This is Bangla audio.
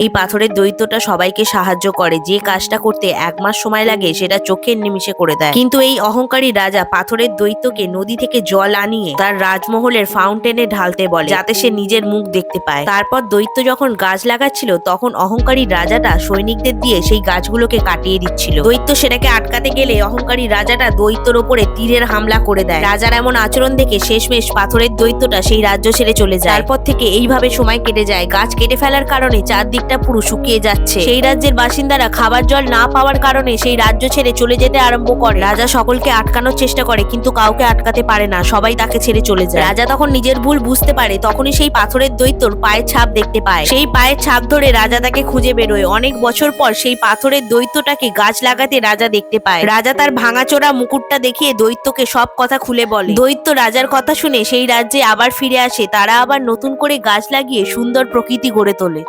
এই পাথরের দৈত্যটা সবাইকে সাহায্য করে। যে কাজটা করতে এক মাস সময় লাগে, সেটা চোখের নিমিষে করে দেয়। কিন্তু এই অহংকারী রাজা পাথরের দৈত্যকে নদী থেকে জল আনিয়ে তার রাজমহলের ফাউন্টেনে ঢালতে বলে, যাতে সে নিজের মুখ দেখতে পায়। তারপর দৈত্য যখন গাছ লাগাচ্ছিল, তখন অহংকারী রাজাটা সৈনিকদের দিয়ে সেই গাছগুলোকে কাটিয়ে দিচ্ছিল। দৈত্য সেটাকে আটকাতে গেলে অহংকারী রাজাটা দৈত্যর ওপরে তীরের হামলা করে দেয়। রাজার এমন আচরণ দেখে শেষমেশ পাথরের দৈত্যটা সেই রাজ্য ছেড়ে চলে যায়। তারপর থেকে এইভাবে সময় কেটে যায়। গাছ কেটে ফেলার কারণে চারদিকটা পুরো শুকিয়ে যাচ্ছে। সেই রাজ্যের বাসিন্দারা খাবার জল না পাওয়ার কারণে সেই রাজ্য ছেড়ে চলে যেতে আরম্ভ করে। রাজা সকলকে আটকানোর চেষ্টা করে, কিন্তু কাউকে আটকাতে পারে না। সবাই তাকে ছেড়ে চলে যায়। রাজা তখন নিজের ভুল বুঝতে পারে, তখনই সেই পাথরের দৈত্যর পায়ের ছাপ দেখতে পায়। সেই পায়ের ছাপ ধরে রাজা তাকে খুঁজে বেরোয়। অনেক বছর পর সেই পাথরের দৈত্যটাকে গাছ লাগাতে রাজা দেখতে পায়। রাজা তার ভাঙাচোরা মুকুটটা দেখিয়ে দৈত্যকে সব কথা খুলে বলে। দৈত্য রাজার কথা শুনে সেই রাজ্যে আবার ফিরে আসে। তারা আবার নতুন করে গাছ লাগিয়ে সুন্দর প্রকৃতি গড়ে তোলে।